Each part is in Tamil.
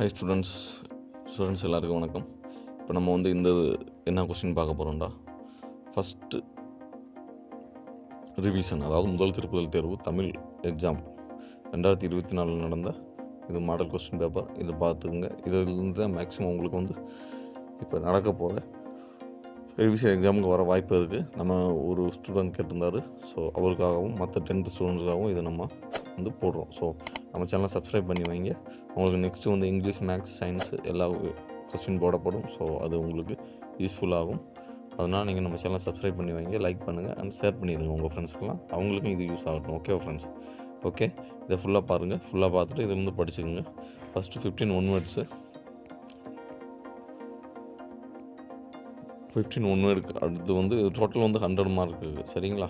ஹை ஸ்டூடெண்ட்ஸ் ஸ்டூடெண்ட்ஸ் எல்லாருக்கும் வணக்கம். இப்போ நம்ம வந்து இந்த என்ன கொஸ்டின் பார்க்க போகிறோம்டா ஃபஸ்ட்டு ரிவிஷன் அதாவது முதல் திருப்புதல் தேர்வு தமிழ் எக்ஸாம் ரெண்டாயிரத்தி இருபத்தி நாலில் நடந்த இது மாடல் கொஸ்டின் பேப்பர் இதை பார்த்துக்குங்க. இதிலிருந்து தான் மேக்ஸிமம் உங்களுக்கு வந்து இப்போ நடக்க போகிற ரிவிஷன் எக்ஸாமுக்கு வர வாய்ப்பு இருக்குது நம்ம ஒரு ஸ்டூடெண்ட் கேட்டிருந்தாரு. ஸோ அவருக்காகவும் மற்ற டென்த்து ஸ்டூடெண்ட்ஸுக்காகவும் இதை நம்ம வந்து போடுறோம். ஸோ நம்ம சேனலை சப்ஸ்கிரைப் பண்ணி வைங்க. உங்களுக்கு நெக்ஸ்ட்டு வந்து இங்கிலீஷ் மேக்ஸ் சயின்ஸ் எல்லா கொஸ்டின் போடப்படும். ஸோ அது உங்களுக்கு யூஸ்ஃபுல்லாகும் அதனால் நீங்கள் நம்ம சேனலை சப்ஸ்கிரைப் பண்ணி வைங்க லைக் பண்ணுங்கள் அண்ட் ஷேர் பண்ணிடுங்க உங்கள் ஃப்ரெண்ட்ஸ்க்கெலாம் அவங்களுக்கும் இது யூஸ் ஆகட்டும். ஓகே ஃப்ரெண்ட்ஸ் ஓகே இதை ஃபுல்லாக பாருங்கள் ஃபுல்லாக பார்த்துட்டு இதை வந்து படிச்சுக்கோங்க. First fifteen one words fifteen one வேர்டுக்கு அடுத்து வந்து டோட்டல் வந்து ஹண்ட்ரட் மார்க்கு சரிங்களா?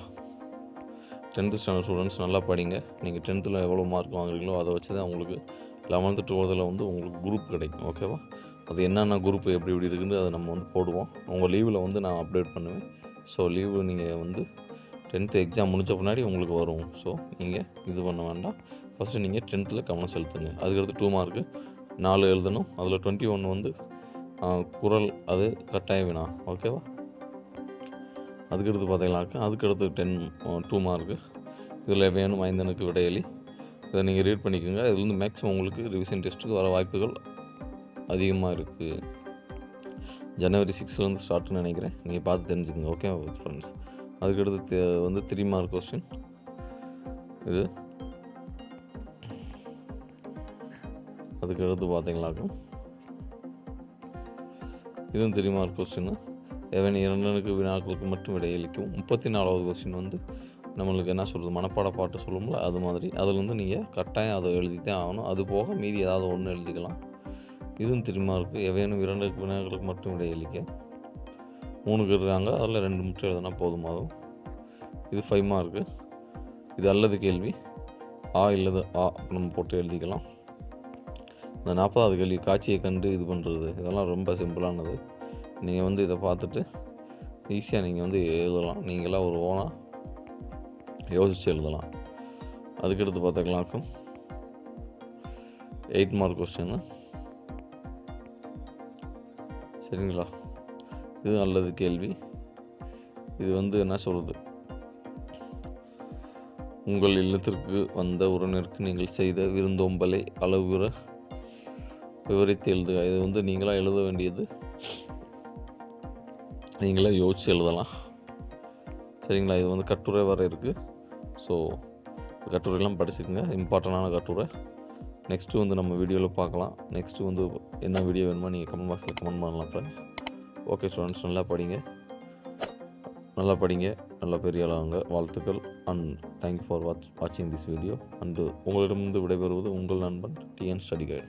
டென்த்து ஸ்டாண்டர்ட் ஸ்டூடெண்ட்ஸ் நல்லா படிங்க. நீங்கள் டென்த்தில் எவ்வளோ மார்க் வாங்குறீங்களோ அதை வச்சு தான் உங்களுக்கு லெவன்த்து டுவெல்த்தில் வந்து உங்களுக்கு குரூப் கிடைக்கும். ஓகேவா அது என்னென்ன குரூப் எப்படி எப்படி இருக்குன்னு அதை நம்ம வந்து போடுவோம். உங்கள் லீவில் வந்து நான் அப்டேட் பண்ணுவேன். ஸோ லீவு நீங்கள் வந்து டென்த்து எக்ஸாம் முடிச்ச பின்னாடி உங்களுக்கு வரும். ஸோ நீங்கள் இது பண்ண வேண்டாம். ஃபஸ்ட்டு நீங்கள் டென்த்தில் கவனம் செலுத்துங்க. அதுக்கடுத்து டூ மார்க்கு நாலு எழுதணும். அதில் டுவெண்ட்டி ஒன் வந்து குரல் அது கட்டாய வினா. ஓகேவா அதுக்கடுத்து பார்த்தீங்கன்னாக்கா அதுக்கடுத்து டென் டூ மார்க்கு இதில் வேணும் ஐந்தனுக்கு விடையலி இதை நீங்கள் ரீட் பண்ணிக்கோங்க. இதுலேருந்து மேக்ஸிமம் உங்களுக்கு ரிவிஷன் டெஸ்ட்டுக்கு வர வாய்ப்புகள் அதிகமாக இருக்குது ஜனவரி சிக்ஸ்லேருந்து ஸ்டார்ட்னு நினைக்கிறேன். நீங்கள் பார்த்து தெரிஞ்சுக்கோங்க ஓகே ஃப்ரெண்ட்ஸ் அதுக்கடுத்து வந்து த்ரீ மார்க் கொஸ்டின் இது. அதுக்கடுத்து பார்த்தீங்கன்னாக்கா இதுவும் த்ரீ மார்க் கொஸ்டின்னு எவன் இரண்டனுக்கு வினாக்களுக்கு மட்டும் விடையளிக்கும் முப்பத்தி நாலாவது கொஸ்டின் வந்து நம்மளுக்கு என்ன சொல்கிறது மனப்பாட பாட்டு சொல்லும்ல அது மாதிரி. அதில் வந்து நீங்கள் கட்டாயம் அதை எழுதித்தான் ஆகணும். அது போக மீதி ஏதாவது ஒன்று எழுதிக்கலாம். இதுவும் திரும்ப இருக்குது எவையனும் இரண்டுக்கு வினாக்களுக்கு மட்டும் விடையளிக்க மூணுக்கு இருக்காங்க. அதில் ரெண்டு மட்டும் எழுதினா போதுமாகும். இது ஃபைவ் மார்க்கு இது அல்லது கேள்வி? ஆ இல்லது ஆ நம்ம போட்டு எழுதிக்கலாம். இந்த நாற்பதாவது கேள்வி காட்சியை கண்டு இது பண்ணுறது இதெல்லாம் ரொம்ப சிம்பிளானது நீங்கள் வந்து இதை பார்த்துட்டு ஈஸியாக நீங்கள் வந்து எழுதலாம். நீங்களாம் ஒரு ஓனாக யோசித்து எழுதலாம். அதுக்கடுத்து பார்த்துக்கலாக்கும் எயிட் மார்க் கொஸ்டின் சரிங்களா? இது நல்லது கேள்வி. இது வந்து என்ன சொல்கிறது உங்கள் இல்லத்திற்கு வந்த உறவினருக்கு நீங்கள் செய்த விருந்தோம்பலை அளவுற விவரித்து எழுதுக. இது வந்து நீங்களாக எழுத வேண்டியது. நீங்களே யோசிச்சு எழுதலாம். சரிங்களா? இது வந்து கட்டுரை வர இருக்குது ஸோ கட்டுரைலாம் படிச்சுக்கோங்க. இம்பார்ட்டண்டான கட்டுரை. நெக்ஸ்ட்டு வந்து நம்ம வீடியோவில் பார்க்கலாம். நெக்ஸ்ட்டு வந்து என்ன வீடியோ வேணுமோ நீங்கள் கமெண்ட் பாக்ஸில் கமெண்ட் பண்ணலாம் ஃப்ரெண்ட்ஸ் ஓகே ஸ்டூடெண்ட்ஸ் நல்லா படிங்க. நல்லா படிங்க. நல்லா பெரிய ஆளாங்க வாழ்த்துக்கள். And thank you for watch வாட்சிங் திஸ் வீடியோ அண்டு உங்களிடமிருந்து விடைபெறுவது உங்கள் நண்பன் டிஎன் ஸ்டடி கைடு